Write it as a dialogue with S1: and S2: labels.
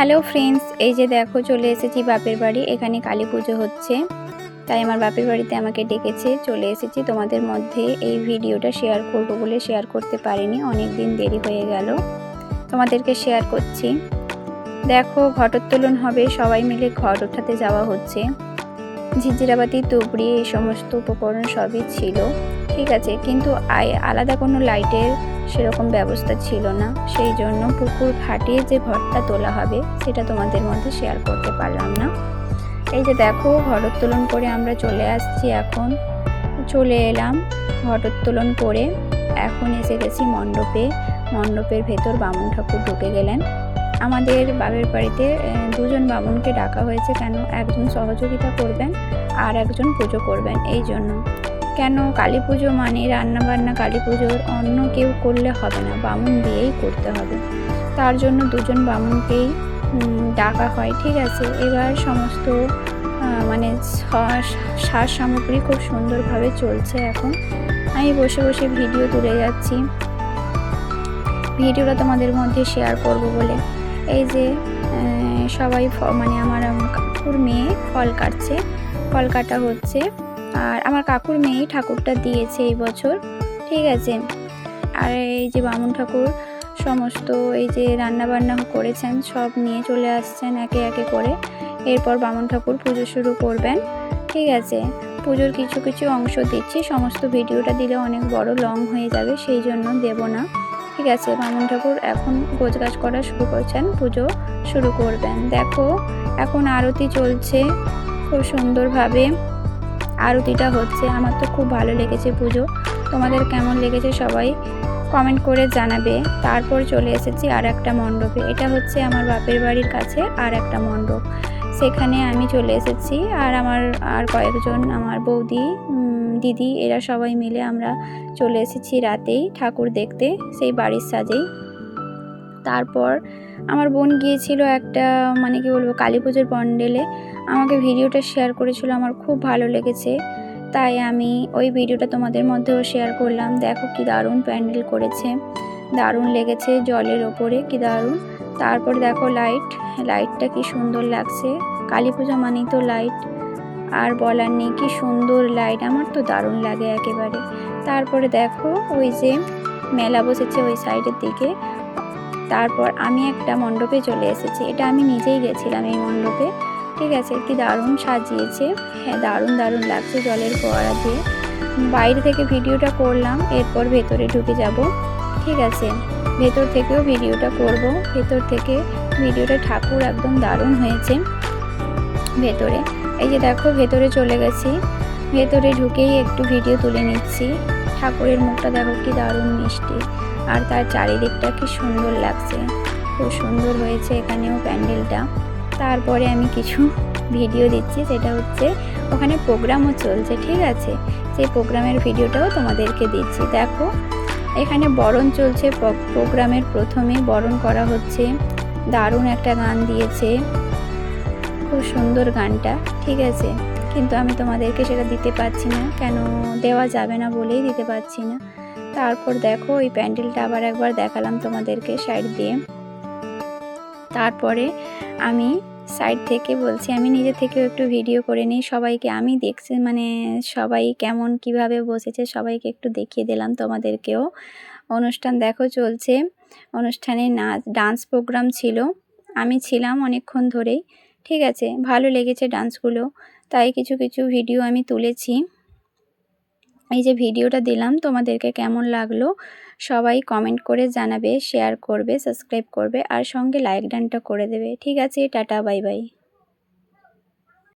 S1: Hello friends, এই যে দেখো চলে এসেছি বাপের বাড়ি, এখানে কালী পুজো হচ্ছে। তাই আমার বাপের বাড়িতে আমাকে ডেকেছে, চলে এসেছি। তোমাদের মধ্যে এই ভিডিওটা শেয়ার করব বলে শেয়ার করতে পারিনি অনেক দিন দেরি হয়ে গেল। তোমাদেরকে শেয়ার করছি। দেখো ঘটোত্তোলন হবে, সবাই মিলে ঘট ওঠাতে যাওয়া হচ্ছে। ঝিঝিরাবাতি, তুবড়ি, এই সমস্ত উপকরণ সবই ছিল। ঠিক আছে, কিন্তু আলাদা কোনো লাইটের সেরকম ব্যবস্থা ছিল না। সেই জন্য পুকুর ঘাটিয়ে যে ঘরটা তোলা হবে, সেটা তোমাদের মধ্যে শেয়ার করতে পারলাম না। এই যে দেখো ঘটোত্তোলন করে আমরা চলে আসছি এখন। চলে এলাম ঘটোত্তোলন করে। এখন এসে গেছি মণ্ডপে। মণ্ডপের ভেতর বামুন ঠাকুর ঢুকে গেলেন। আমাদের বাবের বাড়িতে দুজন বামুনকে ডাকা হয়েছে কেন? একজন সহযোগিতা করবেন আর একজন পুজো করবেন। এই জন্য কেন কালী পুজো মানে রান্না বান্না কালী পুজোর অন্য কেউ করলে হবে না, বামুন দিয়েই করতে হবে। তার জন্য দুজন বামুনকেই ডাকা হয়, ঠিক আছে? এবার সমস্ত মানে সা- সাজ সামগ্রী খুব সুন্দরভাবে চলছে এখন। আমি বসে বসে ভিডিও তুলে যাচ্ছি। ভিডিওটা তোমাদের মধ্যে শেয়ার করব বলে। এই যে সবাই মানে আমার কাকুর মেয়ে ফল কাটছে। ফল কাটা হচ্ছে। আর আমার কাকুর মেয়ে ঠাকুরটা দিয়েছে এই বছর, ঠিক আছে? আর এই যে বামুন ঠাকুর সমস্ত এই যে রান্না বান্না করেছেন, সব নিয়ে চলে আসছেন একে একে করে। এরপর বামুন ঠাকুর পুজো শুরু করবেন, ঠিক আছে? পুজোর কিছু কিছু অংশ দিচ্ছি, সমস্ত ভিডিওটা দিলে অনেক বড় লং হয়ে যাবে, সেই জন্য দেব না। ঠিক আছে? বামুন ঠাকুর এখন গোছগাছ করা শুরু করছেন, পুজো শুরু করবেন। দেখো, এখন আরতি চলছে খুব সুন্দরভাবে। আরতিটা হচ্ছে। আমার তো খুব ভালো লেগেছে পুজো। তোমাদের কেমন লেগেছে সবাই কমেন্ট করে জানাবে। তারপর চলে এসেছি আর একটা মণ্ডপে। এটা হচ্ছে আমার বাপের বাড়ির কাছে আর একটা মণ্ডপ। সেখানে আমি চলে এসেছি আর আমার, আর কয়েকজন আমার বৌদি দিদি, এরা সবাই মিলে আমরা চলে এসেছি রাতেই ঠাকুর দেখতে। সেই বাড়ির সাজেই। তারপর আমার বোন গিয়েছিল একটা মানে কি বলব, কালী পুজোর প্যান্ডেলে আমাকে ভিডিওটা শেয়ার করেছিল, আমার খুব ভালো লেগেছে। তাই আমি ওই ভিডিওটা তোমাদের মধ্যেও শেয়ার করলাম। দেখো কি দারুণ প্যান্ডেল করেছে। দারুণ লেগেছে জলের ওপরে, কি দারুণ। তারপর দেখো লাইট লাইটটা কি সুন্দর লাগছে। কালী পুজো মানেই তো লাইট আর বলার নেই, কি সুন্দর লাইট আমার তো দারুণ লাগে একেবারে। তারপরে দেখো ওই যে মেলা বসেছে ওই সাইডের দিকে। তারপর আমি একটা মণ্ডপে চলে এসেছি। এটা আমি নিজেই গেছিলাম এই মণ্ডপে। ঠিক আছে, কি দারুণ সাজিয়েছে। হ্যাঁ দারুণ দারুণ লাগছে জলের ফোয়ারা দিয়ে। বাইরে থেকে ভিডিওটা করলাম, এরপর ভেতরে ঢুকে যাব। ঠিক আছে, ভেতর থেকেও ভিডিওটা করব। ভেতর থেকে ভিডিওটা ঠাকুর একদম দারুণ হয়েছে ভেতরে। এই যে দেখো, ভেতরে চলে গেছি। ভেতরে ঢুকেই একটু ভিডিও তুলে নিচ্ছি। ঠাকুরের মুখটা দেখো, কি দারুণ মিষ্টি। আর তার চারিদিকটা কি সুন্দর লাগছে। খুব সুন্দর হয়েছে এখানেও প্যান্ডেলটা। তারপরে আমি কিছু ভিডিও দিচ্ছি, সেটা হচ্ছে ওখানে প্রোগ্রামও চলছে, ঠিক আছে? সেই প্রোগ্রামের ভিডিওটাও তোমাদেরকে দিচ্ছি। দেখো, এখানে বরণ চলছে প্রোগ্রামের প্রথমে বরণ করা হচ্ছে। দারুণ একটা গান দিয়েছে। খুব সুন্দর গানটা, ঠিক আছে? কিন্তু আমি তোমাদেরকে সেটা দিতে পারছি না। কেন? দেওয়া যাবে না বলেই দিতে পারছি না। তারপর দেখো, ওই প্যান্ডেলটা আবার একবার দেখালাম তোমাদেরকে সাইড দিয়ে। তারপরে আমি সাইড থেকে বলছি, আমি নিজে থেকেও একটু ভিডিও করে নিই, সবাইকে আমি দেখছি মানে সবাই কেমন, কীভাবে বসেছে, সবাইকে একটু দেখিয়ে দিলাম তোমাদেরকেও। অনুষ্ঠান দেখো চলছে, অনুষ্ঠানে নাচ ডান্স প্রোগ্রাম ছিল, আমি ছিলাম অনেকক্ষণ ধরেই, ঠিক আছে, ভালো লেগেছে ডান্সগুলো তাই কিছু কিছু ভিডিও আমি তুলেছি। এই যে ভিডিওটা দিলাম, তোমাদেরকে কেমন লাগল? সবাই কমেন্ট করে জানাবে শেয়ার করবে সাবস্ক্রাইব করবে, আর সঙ্গে লাইক ডানটা করে দেবে। ঠিক আছে, টাটা বাই বাই